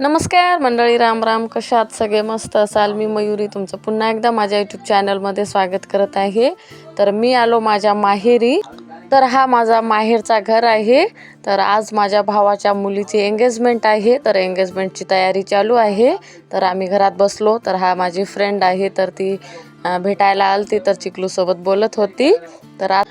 नमस्कार मंडळी राम राम. कशा आहात? सगळे मस्त असाल? मी मयुरी तुमचं पुन्हा एकदा माझ्या यूट्यूब चॅनलमध्ये स्वागत करत आहे. तर मी आलो माझ्या माहेरी. तर हा माझा माहेरचा घर आहे. तर आज माझ्या भावाच्या मुलीची एंगेजमेंट आहे. तर एंगेजमेंटची तयारी चालू आहे. तर आम्ही घरात बसलो. तर हा माझी फ्रेंड आहे. तर ती भेटायला आलती. तर चिकलूसोबत बोलत होती. तर आज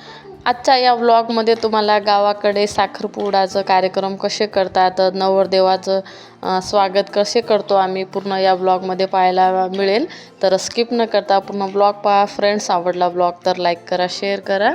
आजच्या या व्लॉगमध्ये तुम्हाला गावाकडे साखरपुडाचं कार्यक्रम कसे करतात नवरदेवाचं स्वागत कसे करतो आम्ही पूर्ण या ब्लॉगमध्ये पाहायला मिळेल. तर स्किप न करता पूर्ण ब्लॉग पहा. फ्रेंड्स आवडला ब्लॉग तर लाईक करा शेअर करा.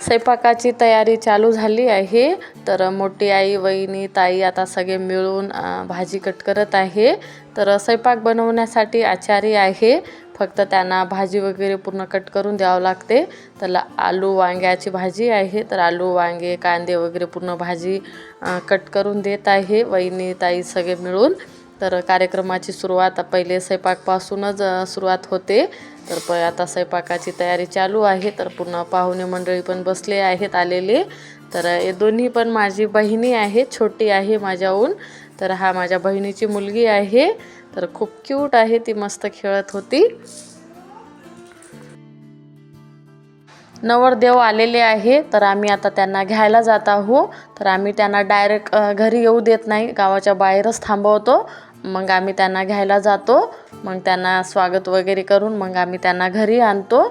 स्वयंपाकाची तयारी चालू झाली आहे. तर मोठी आई वहिनी ताई आता सगळे मिळून भाजी कट करत आहे. तर स्वयंपाक बनवण्यासाठी आचारी आहे. फक्त त्यांना भाजी वगैरे पूर्ण कट करून द्यावं लागते. त्याला आलू वांग्याची भाजी आहे. तर आलू वांगे कांदे वगैरे पूर्ण भाजी कट करून देत आहे. वहिनी ताई सगळे मिळून. तर कार्यक्रमाची सुरुवात पहिले स्वयंपाकपासूनच सुरुवात होते. तर प आता स्वयंपाकाची तयारी चालू आहे. तर पूर्ण पाहुणे मंडळी पण बसले आहेत आलेले. तर हे दोन्ही पण माझी बहिणी आहे छोटी आहे माझ्याहून. तर हा माझ्या बहिणीची मुलगी आहे. तर खूप क्यूट आहे. ती मस्त खेळत होती. नवरदेव आलेले आहे. तर आम्ही आता त्यांना घ्यायला जात आहो तर आम्ही त्यांना डायरेक्ट घरी येऊ देत नाही. गावाच्या बाहेरच थांबवतो. मग आम्ही त्यांना घ्यायला जातो. मग त्यांना स्वागत वगैरे करून मग आम्ही त्यांना घरी आणतो.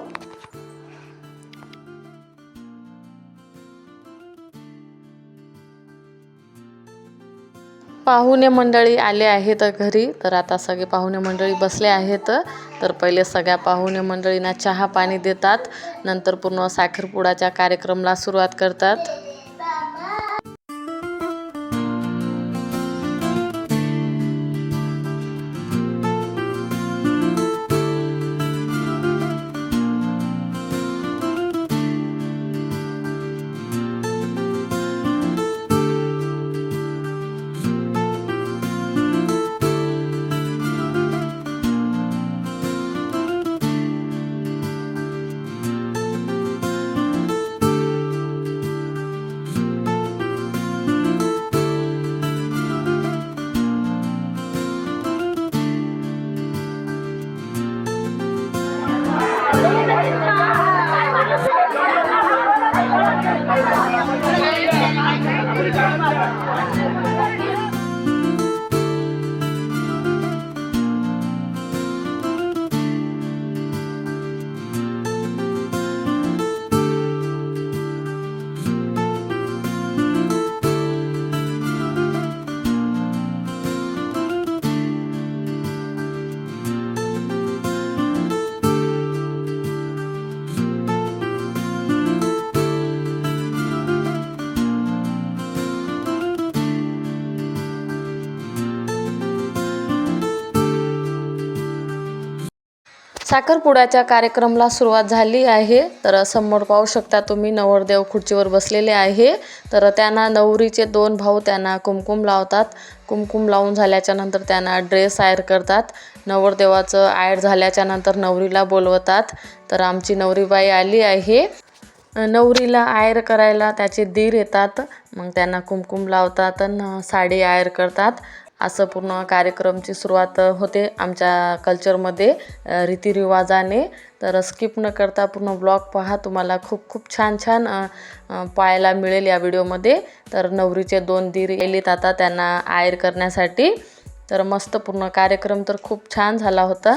पाहुणे मंडळी आले आहेत घरी. तर आता सगळे पाहुणे मंडळी बसले आहेत. तर पहिले सगळ्या पाहुणे मंडळींना चहा पाणी देतात. नंतर पूर्ण साखरपुडाच्या कार्यक्रमाला सुरुवात करतात. साखरपुड्याच्या कार्यक्रमाला सुरुवात झाली आहे. तर समोर पाहू शकता तुम्ही नवरदेव खुर्चीवर बसलेले आहे. तर त्यांना नवरीचे दोन भाऊ त्यांना कुमकुम लावतात. कुमकुम लावून झाल्याच्यानंतर त्यांना ड्रेस आयर करतात. नवरदेवाचं आयर झाल्याच्यानंतर नवरीला बोलवतात. तर आमची नवरीबाई आली आहे. नवरीला आयर करायला त्याचे दीर येतात. मग त्यांना कुमकुम लावतात आणि साडी आयर करतात. असं पूर्ण कार्यक्रमची सुरुवात होते आमच्या कल्चरमध्ये रीतिरिवाजाने. तर स्किप न करता पूर्ण ब्लॉग पहा. तुम्हाला खूप खूप छान छान पाहायला मिळेल या व्हिडिओमध्ये. तर नवरीचे दोन दीर गेलीत आता त्यांना आयर करण्यासाठी. तर मस्त पूर्ण कार्यक्रम तर खूप छान झाला होता.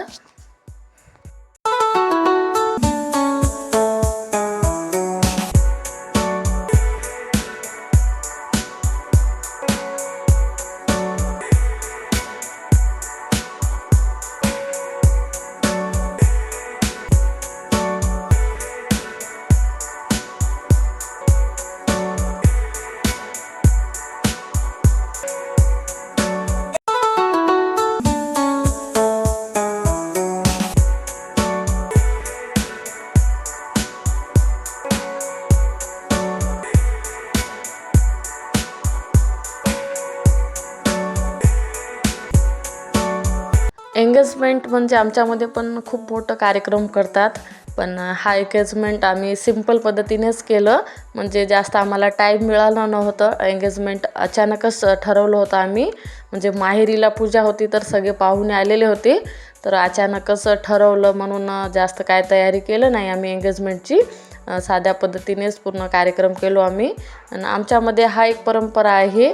म्हणजे आमच्यामध्ये पण खूप मोठं कार्यक्रम करतात. पण हा एंगेजमेंट आम्ही सिंपल पद्धतीनेच केलं. म्हणजे जास्त आम्हाला टाईम मिळालं नव्हतं. एंगेजमेंट अचानकच ठरवलं होतं आम्ही. म्हणजे माहेरीला पूजा होती तर सगळे पाहुणे आलेले होते. तर अचानकच ठरवलं म्हणून जास्त काय तयारी केलं नाही आम्ही एंगेजमेंटची साध्या पद्धतीनेच पूर्ण कार्यक्रम केलो आम्ही. आणि आमच्यामध्ये हा एक परंपरा आहे.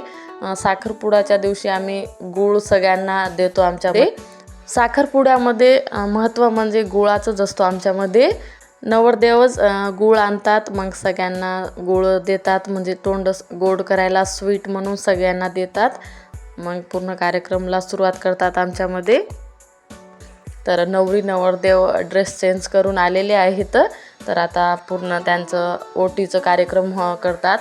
साखरपुडाच्या दिवशी आम्ही गूळ सगळ्यांना देतो आमच्याकडे साखरपुड्यामध्ये महत्त्व म्हणजे गुळाचंच असतो आमच्यामध्ये नवरदेवच गुळ गूळ आणतात. मग सगळ्यांना गूळ देतात. म्हणजे तोंड गोड करायला स्वीट म्हणून सगळ्यांना देतात. मग पूर्ण कार्यक्रमला सुरुवात करतात आमच्यामध्ये. तर नवरी नवरदेव ड्रेस चेंज करून आलेले आहेत. तर आता पूर्ण त्यांचं ओटीचं कार्यक्रम ह करतात.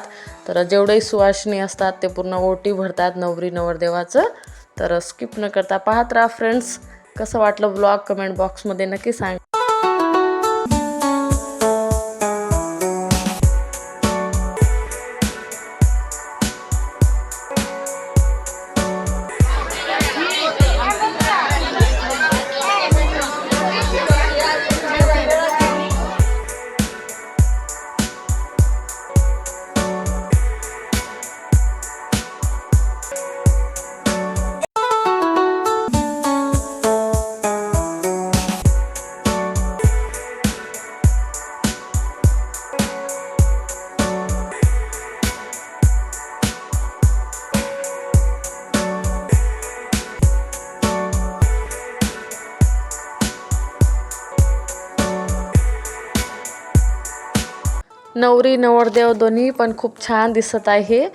तर जेवढेही सुवासिनी असतात ते पूर्ण ओटी भरतात नवरी नवरदेवाचं. तर स्किप न करता पाहत राहा फ्रेंड्स कसं वाटलं ब्लॉग कमेंट बॉक्समध्ये नक्की सांग. नवरी नवरदेव दोन्ही पण खूप छान दिसत आहे.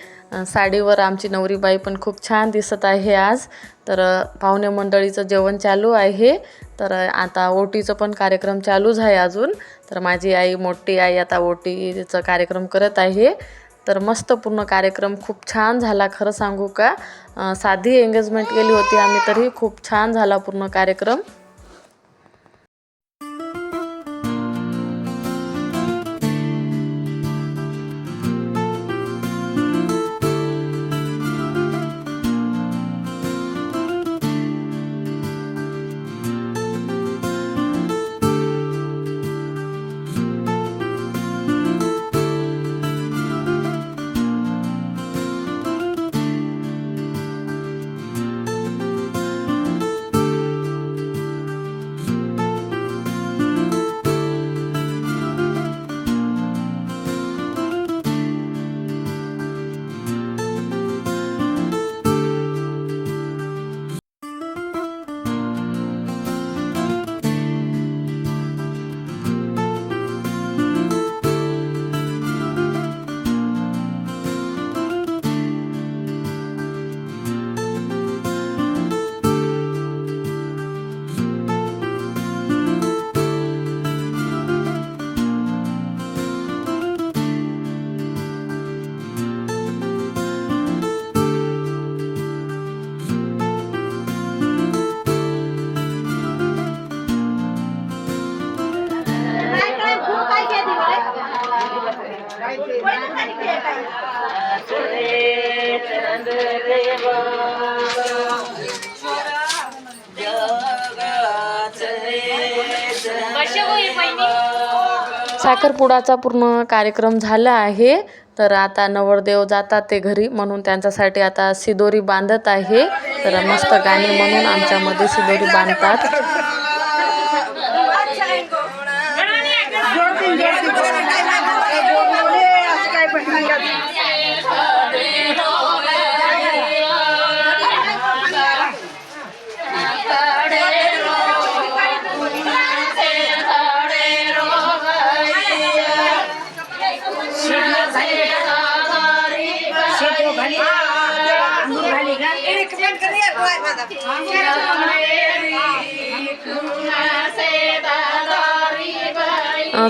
साडीवर आमची नवरीबाई पण खूप छान दिसत आहे आज. तर पाहुणे मंडळीचं जेवण चालू आहे. तर आता ओटीचं पण कार्यक्रम चालूच आहे अजून. तर माझी आई मोठी आई आता ओटीचं कार्यक्रम करत आहे. तर मस्त पूर्ण कार्यक्रम खूप छान झाला खरं सांगू का? साधी एंगेजमेंट केली होती आम्ही तरी खूप छान झाला पूर्ण कार्यक्रम. साखरपुडाचा पूर्ण कार्यक्रम झाला आहे. तर आता नवरदेव जातात ते घरी म्हणून त्यांच्यासाठी आता सिदोरी बांधत आहे. तर मस्त गाणे म्हणून आमच्यामध्ये सिदोरी बांधतात.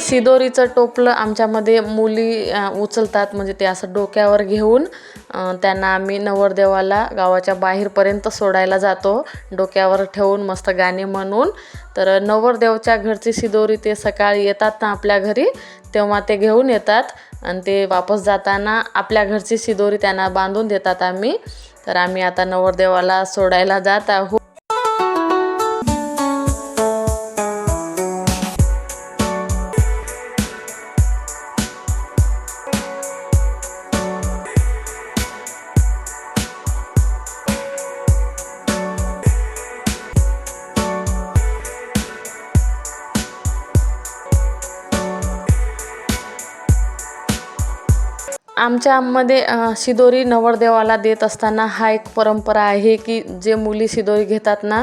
सिदोरीचं टोपलं आमच्यामध्ये मुली उचलतात म्हणजे ते असं डोक्यावर घेऊन त्यांना आम्ही नवरदेवाला गावाच्या बाहेरपर्यंत सोडायला जातो डोक्यावर ठेवून मस्त गाणे म्हणून. तर नवरदेवच्या घरची सिदोरी ते सकाळी येतात ना आपल्या घरी तेव्हा ते घेऊन येतात. आणि ते वापस जाताना आपल्या घरची सिदोरी त्यांना बांधून देतात आम्ही. तर आम्ही आता नवरदेवाला सोडायला जात आहोत. आमच्यामध्ये आममध्ये शिदोरी नवरदेवाला देत असताना हा एक परंपरा आहे की जे मुली शिदोरी घेतात ना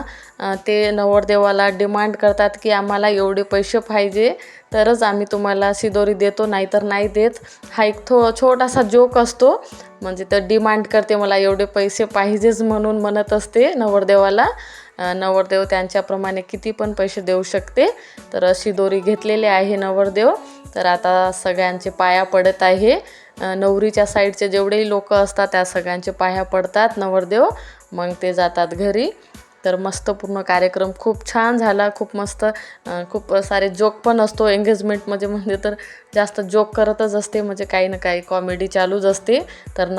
ते नवरदेवाला डिमांड करतात की आम्हाला एवढे पैसे पाहिजे तरच आम्ही तुम्हाला शिदोरी देतो नाहीतर नाही देत. हा एक थो छोटासा जोक असतो म्हणजे तर डिमांड करते मला एवढे पैसे पाहिजेच म्हणून म्हणत असते नवरदेवाला. नवरदेव त्यांच्याप्रमाणे किती पण पैसे देऊ शकते तर शिदोरी घेतलेले आहे नवरदेव. तर आता सगळ्यांचे पाया पडत आहे. नवरीच्या साईडचे जेवढेही लोक असतात त्या सगळ्यांचे पाया पडतात नवरदेव. मग ते जातात घरी. तर मस्त पूर्ण कार्यक्रम. खूप छान झाला. खूप मस्त खूप सारे जोक पण असतो एंगेजमेंटमध्ये म्हणजे तर जास्त जोक करतच असते. म्हणजे काही ना काही कॉमेडी चालूच असते. तर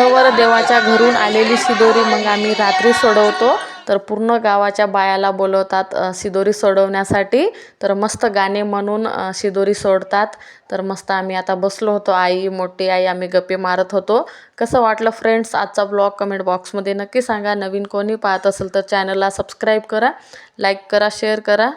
नवरदेवाच्या घरून आलेली शिदोरी मग आम्ही रात्री सोडवतो. तर पूर्ण गावाच्या बायाला बोलवतात सिदोरी शिदोरी सोडवण्यासाठी. तर मस्त गाणे म्हणून सिदोरी शिदोरी सोडतात. तर मस्त आम्ही आता बसलो होतो. आई मोठी आई आम्ही गप्पे मारत होतो. कसं वाटलं फ्रेंड्स आजचा ब्लॉग कमेंट बॉक्समध्ये नक्की सांगा. नवीन कोणी पाहत असेल तर चॅनलला सबस्क्राईब करा. लाईक करा शेअर करा.